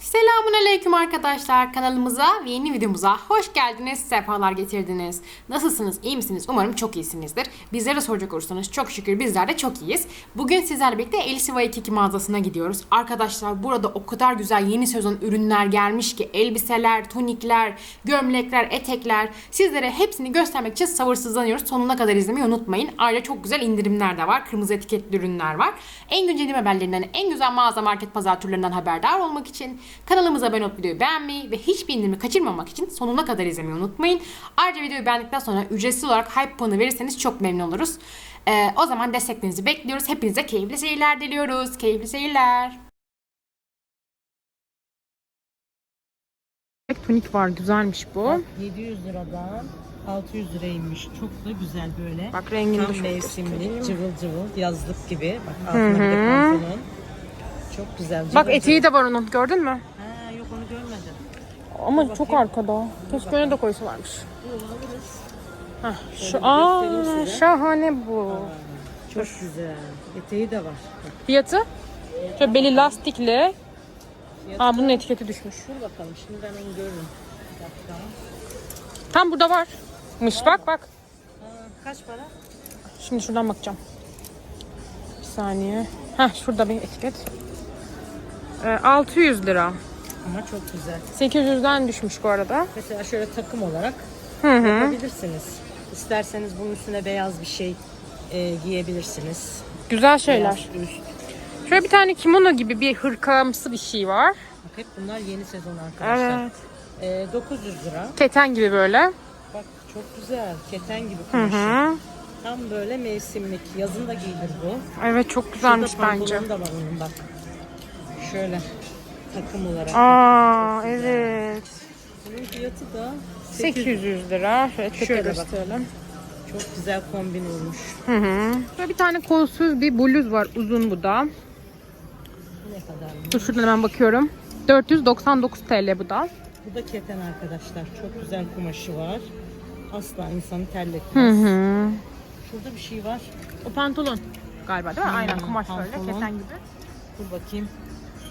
Selamun Aleyküm arkadaşlar kanalımıza ve yeni videomuza hoş geldiniz, sefalar getirdiniz. Nasılsınız, iyi misiniz? Umarım çok iyisinizdir. Bizlere soracak olursanız çok şükür bizler de çok iyiyiz. Bugün sizlerle birlikte Elsiva 22 mağazasına gidiyoruz. Arkadaşlar burada o kadar güzel yeni sezon ürünler gelmiş ki elbiseler, tunikler, gömlekler, etekler sizlere hepsini göstermek için sabırsızlanıyoruz. Sonuna kadar izlemeyi unutmayın. Ayrıca çok güzel indirimler de var. Kırmızı etiketli ürünler var. En güncel haberlerinden, en güzel mağaza market pazar turlarından haberdar olmak için kanalımıza abone olup videoyu beğenmeyi ve hiçbir indirimi kaçırmamak için sonuna kadar izlemeyi unutmayın. Ayrıca videoyu beğendikten sonra ücretsiz olarak hype puanı verirseniz çok memnun oluruz. Ee, o zaman desteklerinizi bekliyoruz. Hepinize keyifli seyirler diliyoruz. Keyifli seyirler. Tunik var güzelmiş bu. 700 liradan 600 liraymış. Çok da güzel böyle. Bak rengini de Tam çok mevsimlik, göstereyim. cıvıl cıvıl, yazlık gibi. Bak altına bir de pantolon. Çok güzel. Bak cıvıl. eteği de var onun gördün mü? Ha, yok onu görmedim. Ama çok arkada. Keşke öne de koysalarmış. Heh, şu, aa, şahane bu. Çok güzel. Eteği de var. Fiyatı? Şöyle beli lastikli. Aa bunun etiketi düşmüş. Dur bakalım şimdi ben onu görürüm. Tam burada var. Mış bak bak. Ha, kaç para? Şimdi şuradan bakacağım. Bir saniye. Heh şurada bir etiket. Ee, 600 lira. Ama çok güzel. 800'den düşmüş bu arada. Mesela şöyle takım olarak Hı hı. yapabilirsiniz. İsterseniz bunun üstüne beyaz bir şey e, giyebilirsiniz. Güzel şeyler. Beyaz üst. Şöyle bir tane kimono gibi bir hırkamsı bir şey var. Bak hep bunlar yeni sezon arkadaşlar. Evet. Ee, 900 lira. Keten gibi böyle. Bak çok güzel. Keten gibi kumaşı. hı. Tam böyle mevsimlik. Yazın da giyilir bu. Evet çok güzelmiş Şurada bence. da var onun bak. Şöyle takım olarak. Aa evet. Bunun fiyatı da 800 lira. Şöyle tekrar Şöyle gösterelim. Çok güzel kombin olmuş. Hı hı. Böyle bir tane kolsuz bir bluz var. Uzun bu da. Ne kadar? Dur şuradan hemen bakıyorum. 499 TL bu da. Bu da keten arkadaşlar. Çok güzel kumaşı var. Asla insanı Hı terletmez. hı. Şurada bir şey var. O pantolon galiba değil mi? Hmm, Aynen kumaş böyle pantolon. keten gibi. Dur bakayım.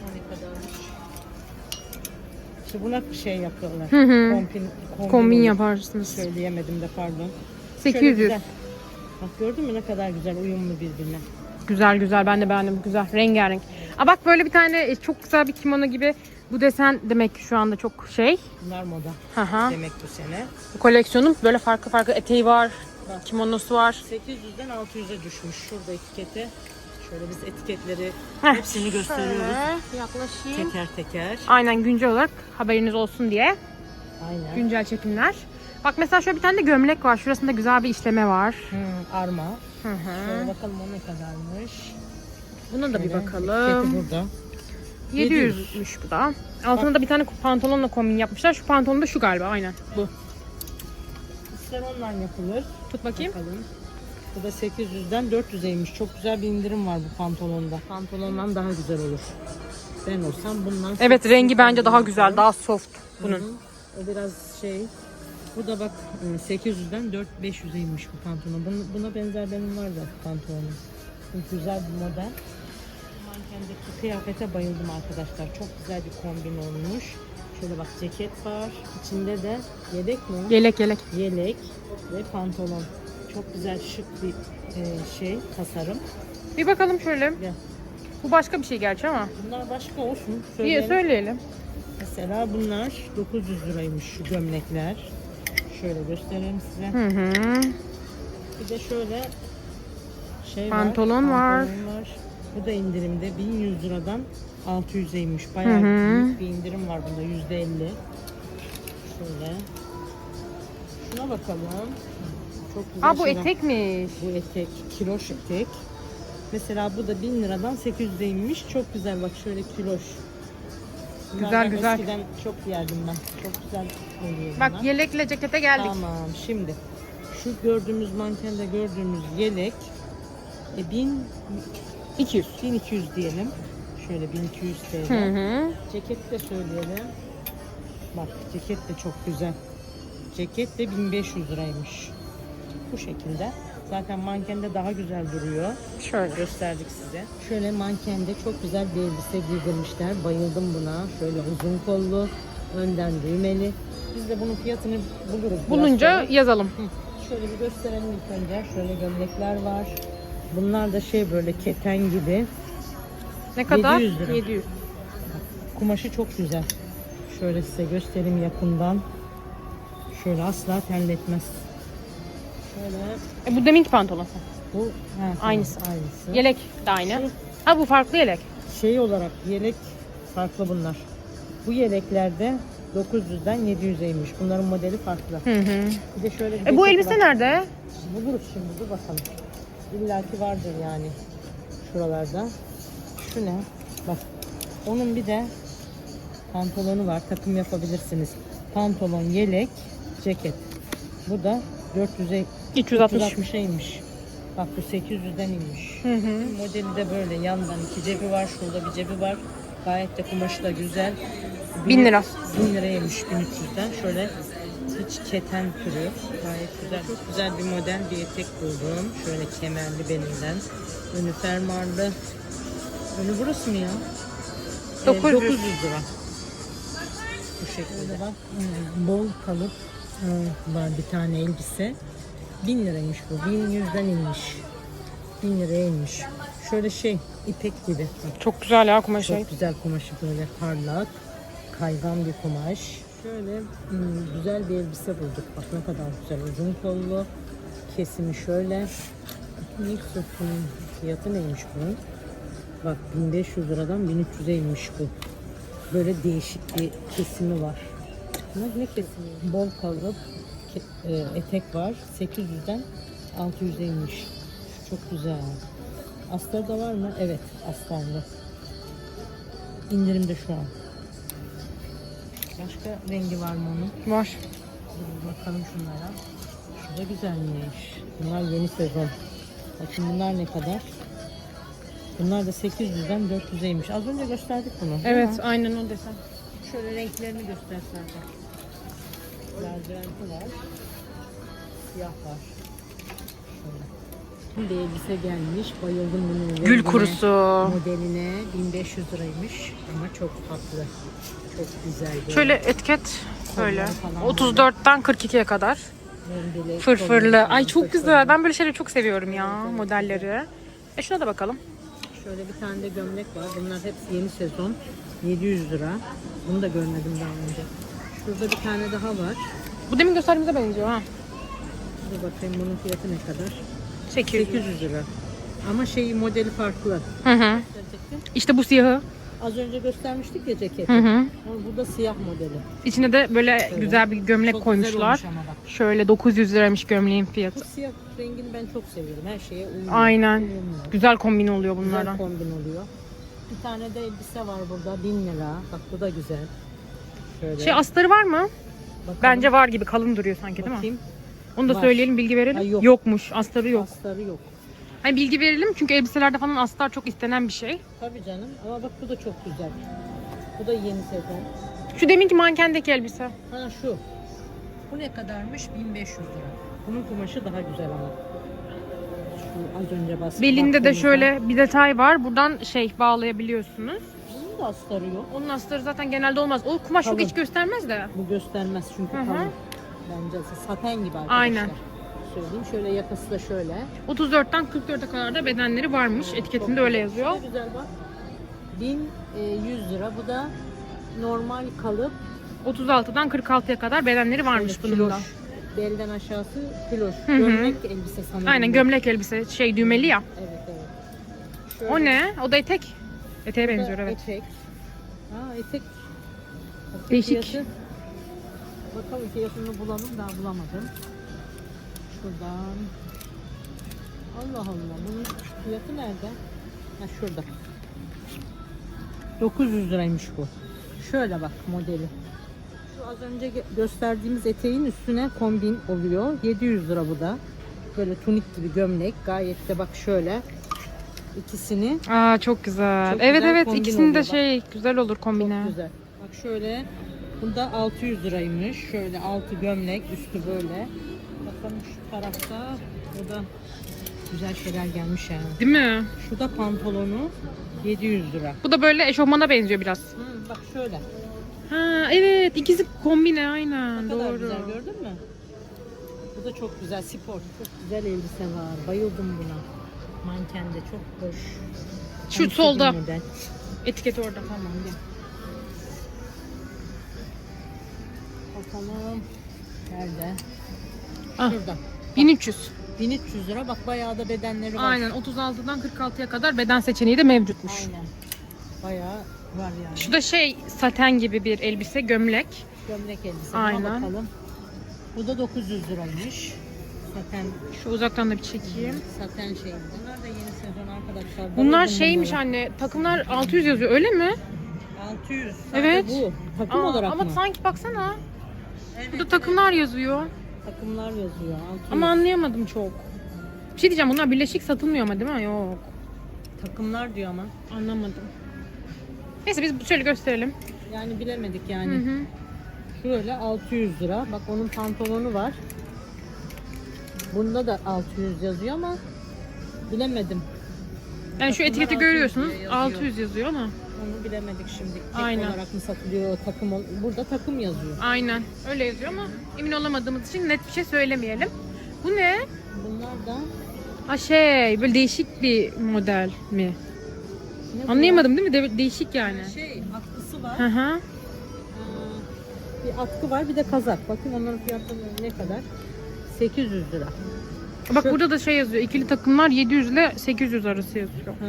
Ne kadarmış? İşte buna bir şey yapıyorlar. Hı hı. Kombin, kombin, Kombin yaparsınız. Söyleyemedim de pardon. Şöyle 800. güzel. Bak gördün mü ne kadar güzel uyumlu birbirine. Güzel güzel ben de beğendim. Güzel rengarenk. Aa bak böyle bir tane e, çok güzel bir kimono gibi. Bu desen demek ki şu anda çok şey. Bunlar moda Hı hı. demek bu sene. Bu koleksiyonun böyle farklı farklı eteği var. Kimonosu var. 800'den 600'e düşmüş. Şurada etiketi. Şöyle biz etiketleri Heh, hepsini gösteriyoruz. Yaklaşayım. Teker teker. Aynen güncel olarak haberiniz olsun diye. Aynen. Güncel çekimler. Bak mesela şöyle bir tane de gömlek var. Şurasında güzel bir işleme var. Hı, arma. Hı hı. Şöyle bakalım o ne kadarmış. Buna da bir Şöyle, bakalım. Etiketi burada. 700'müş bu da. Altına da bir tane pantolonla kombin yapmışlar. Şu pantolon da şu galiba aynen bu. İster ondan yapılır. Tut bakayım. Bakalım. Bu da 800'den 400'eymiş. Çok güzel bir indirim var bu pantolonda. Pantolondan daha güzel olur. Ben olsam bundan... Evet rengi bence daha güzel, daha soft Hı bunun. hı. O biraz şey... Bu da bak e, 800'den 4 500'eymiş bu pantolon. Buna, buna benzer benim var da pantolonum. Bu güzel bir model. Mankendeki kıyafete bayıldım arkadaşlar. Çok güzel bir kombin olmuş. Şöyle bak ceket var. İçinde de yedek mi? Yelek yelek. yelek ve pantolon. Çok güzel şık bir e, şey, tasarım. Bir bakalım şöyle. Gel. Bu başka bir şey gerçi ama. Bunlar başka olsun. Söyleyelim. söyleyelim. Mesela bunlar 900 liraymış şu gömlekler. Şöyle göstereyim size. Hı hı. Bir de şöyle şey Pantolon var. Pantolon var. Bu da indirimde 1100 liradan 600'e inmiş. Hı Bayağı hı. büyük bir indirim var bunda %50. Şöyle. Şuna bakalım. Çok güzel Aa bu şeyler. etekmiş. Bu etek, kiloş etek. Mesela bu da 1000 liradan 800'e inmiş. Çok güzel bak şöyle kiloş. Güzel, Bunlardan güzel. Eskiden çok giyerdim ben. Çok güzel oluyor bunlar. Bak yelekle cekete geldik. Tamam şimdi şu gördüğümüz mankende gördüğümüz yelek e, 1000 200. 1200 diyelim. Şöyle 1200 TL. Hı hı. Ceket de söyleyelim. Bak ceket de çok güzel. Ceket de 1500 liraymış. Bu şekilde. Zaten mankende daha güzel duruyor. Şöyle. Gösterdik size. Şöyle mankende çok güzel bir elbise giydirmişler. Bayıldım buna. Şöyle uzun kollu, önden düğmeli. Biz de bunun fiyatını buluruz. Bulunca sonra. yazalım. Hı. Şöyle bir gösterelim ilk önce. Şöyle gömlekler var. Bunlar da şey böyle keten gibi. Ne kadar? 700 lira. 700. Kumaşı çok güzel. Şöyle size göstereyim yakından. Şöyle asla terletmez. Şöyle E, bu deminki pantolon. bu tamam, Aynısı. aynısı. Yelek de aynı. Ha bu farklı yelek. Şey olarak yelek farklı bunlar. Bu yeleklerde 900'den 700'e inmiş. Bunların modeli farklı. Hı hı. Bir de şöyle bir E bu elbise var. nerede? Buluruz şimdi dur bakalım. İlla ki vardır yani şuralarda. Şu ne? Bak. Onun bir de pantolonu var. Takım yapabilirsiniz. Pantolon, yelek, ceket. Bu da 400'e 360. 360'a inmiş. Bak bu 800'den inmiş. Hı hı. Modeli de böyle yandan iki cebi var. Şurada bir cebi var. Gayet de kumaşı da güzel. 1000 lira. 1000 liraymış 1300'den. Şöyle hiç keten türü. Gayet güzel. Çok güzel bir model bir etek buldum. Şöyle kemerli belimden. Önü fermuarlı. Önü burası mı ya? Ee, 900. 900 lira. Bu şekilde. Bak, e, bol kalıp var bir tane elbise. 1000 liraymış bu. 1100'den inmiş. 1000 liraya inmiş. Şöyle şey ipek gibi. Bak, Çok güzel ya kumaşı. çok güzel kumaşı böyle parlak, kaygan bir kumaş. Şöyle hmm, güzel bir elbise bulduk. Bak ne kadar güzel. Uzun kollu. Kesimi şöyle. İlk sırtının fiyatı neymiş bunun? Bak 1500 liradan 1300'e inmiş bu. Böyle değişik bir kesimi var. Ne, ne kesimi? Bol kalıp e, etek var. 800'den 600'e inmiş. Çok güzel. Astar da var mı? Evet, astarlı. İndirimde şu an. Başka rengi var mı onun? Var. Dur bakalım şunlara. Şu da güzelmiş. Bunlar yeni sezon. Bakın bunlar ne kadar? Bunlar da 800'den 400'eymiş. Az önce gösterdik bunu. Evet mi? aynen o desen. Şöyle renklerini göstersen. Lacivert var. Siyah var. Şöyle. Bir elbise gelmiş. Bayıldım bunun Gül rengine, kurusu. Modeline 1500 liraymış ama çok tatlı. Çok güzel. böyle. Şöyle etiket böyle. falan 34'ten 42'ye kadar. Rendeli, Fırfırlı. Ay çok güzel. Ben böyle şeyleri çok seviyorum ya modelleri. E şuna da bakalım. Şöyle bir tane de gömlek var. Bunlar hepsi yeni sezon. 700 lira. Bunu da görmedim daha önce. Şurada bir tane daha var. Bu demin gösterdiğimize benziyor ha. Dur bakayım bunun fiyatı ne kadar? 800. 800 lira. Ama şeyi modeli farklı. Hı hı. İşte bu siyahı. Az önce göstermiştik ya ceketi. Hı hı. Ama bu da siyah modeli. İçine de böyle güzel bir gömlek Çok güzel koymuşlar. olmuş ama bak. Şöyle 900 liraymış gömleğin Bu fiyatı. siyah rengini ben çok seviyorum. Her şeye uyuyor. Aynen. Uyumlu. Güzel kombin oluyor Güzel bunlardan. kombin oluyor. Bir tane de elbise var burada 1000 lira. Bak bu da güzel. Şöyle. Şey astarı var mı? Bakalım. Bence var gibi kalın duruyor sanki değil mi? Bakayım. Onu da Var. söyleyelim bilgi verelim. Ay, yok. Yokmuş astarı yok. Astarı yok. Hani bilgi verelim çünkü elbiselerde falan astar çok istenen bir şey. Tabii canım ama bak bu da çok güzel. Bu da yeni sezon. Şu deminki mankendeki elbise. Ha şu. Bu ne kadarmış? 1500 lira. Bunun kumaşı daha güzel ama. Şu az önce bahsettiğim. Belinde de şöyle bir detay var. Buradan şey bağlayabiliyorsunuz. Da astarı yok. Onun astarı zaten genelde olmaz. O kumaş çok Kalın. hiç göstermez de. Bu göstermez çünkü Hı hı. kalın. Bence saten gibi arkadaşlar. Aynen. Söyleyeyim. Şöyle yakası da şöyle. 34'ten 44'e kadar da bedenleri varmış. Etiketinde öyle yazıyor. Ne güzel bak. 1100 lira. Bu da normal kalıp. 36'dan 46'ya kadar bedenleri varmış Şöyle bunun da. Belden aşağısı kiloş. Gömlek elbise sanırım. Aynen gömlek elbise şey düğmeli ya. Evet evet. Şöyle O ne? O da etek. Eteğe benziyor evet. Etek. Ha etek. Bakın Değişik. fiyatı. Bakalım fiyatını bulalım daha bulamadım. Şuradan. Allah Allah bunun fiyatı nerede? Ha şurada. 900 liraymış bu. Şöyle bak modeli. Şu az önce gö- gösterdiğimiz eteğin üstüne kombin oluyor. 700 lira bu da. Böyle tunik gibi gömlek. Gayet de bak şöyle. İkisini Aa çok güzel. Çok evet güzel evet kombin ikisinin de bak. şey güzel olur kombine. Çok güzel. Bak şöyle. Bunda 600 liraymış. Şöyle altı gömlek, üstü böyle. Bakalım şu tarafta O da güzel şeyler gelmiş yani. Değil mi? Şu da pantolonu 700 lira. Bu da böyle eşofmana benziyor biraz. Hı, bak şöyle. Ha evet ikisi kombine aynen Ne kadar doğru. güzel gördün mü? Bu da çok güzel spor. Çok güzel elbise var. Bayıldım buna. Mankende çok hoş. Şu Tam solda. model. Etiket orada. Tamam gel. Bakalım. Nerede? Ah. Şurada. 1300. 1300 lira. Bak bayağı da bedenleri var. Aynen 36'dan 46'ya kadar beden seçeneği de mevcutmuş. Aynen. Bayağı var yani. Şu da şey saten gibi bir elbise gömlek. Gömlek elbise. Buna Aynen. bakalım. Bu da 900 liraymış. Zaten Şu uzaktan da bir çekeyim. Saten şey. Bunlar da yeni sezon arkadaşlar. Bunlar Bayıldım şeymiş bunlara. anne takımlar 600 yazıyor öyle mi? 600. Evet. Bu. Takım Aa, olarak ama mı? sanki baksana. Evet, Burada takımlar yazıyor. takımlar yazıyor. 600. Ama anlayamadım çok. Bir şey diyeceğim bunlar birleşik satılmıyor ama değil mi? Yok. takımlar diyor ama. Anlamadım. Neyse biz şöyle gösterelim. Yani bilemedik Hı yani. hı. Şöyle 600 lira. Bak onun pantolonu var. Bunda da 600 yazıyor ama bilemedim. Yani şu Takımlar etiketi 600 görüyorsunuz. diye yazıyor. 600 yazıyor ama. Onu bilemedik şimdi. Tek Aynen. olarak mı satılıyor takım? ol- Burada takım yazıyor. Aynen. Öyle yazıyor ama emin olamadığımız için net bir şey söylemeyelim. Bu ne? Bunlar da Ha şey böyle değişik bir model mi? ne bu? Anlayamadım değil mi? De- değişik yani. Şey atkısı var. Hı hı. Ee, bir atkı var bir de kazak. Bakın onların fiyatları ne kadar? 800 lira. Bak Şu- burada da şey yazıyor. İkili takımlar 700 ile 800 arası yazıyor. Ha,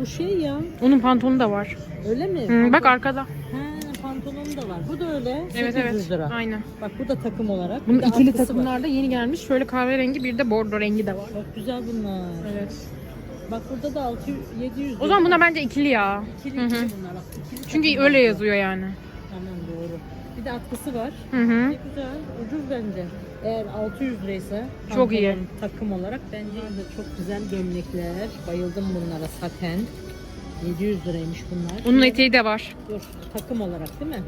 bu şey ya. Onun pantolonu da var. Öyle mi? Hı, bak Pantolon- arkada. Ha, pantolonu da var. Bu da öyle. 800 Evet evet. lira. Aynen. Bak bu da takım olarak. Bunun Bir de ikili atkısı var. takımlarda yeni gelmiş. Şöyle kahverengi bir de bordo rengi de var. Çok güzel bunlar. Evet. Bak burada da 600 700 O zaman bunlar bence ikili ya. ikili Hı ikili hı. bunlar. Bak, ikili Çünkü takım öyle var. yazıyor yani. Tamam doğru. Bir de atkısı var. Hı hı. Ne güzel. Ucuz bence. Eğer 600 liraysa Çok iyi. takım olarak bence de çok güzel gömlekler. Bayıldım bunlara saten. 700 liraymış bunlar. Bunun eteği de var. Dur takım olarak değil mi?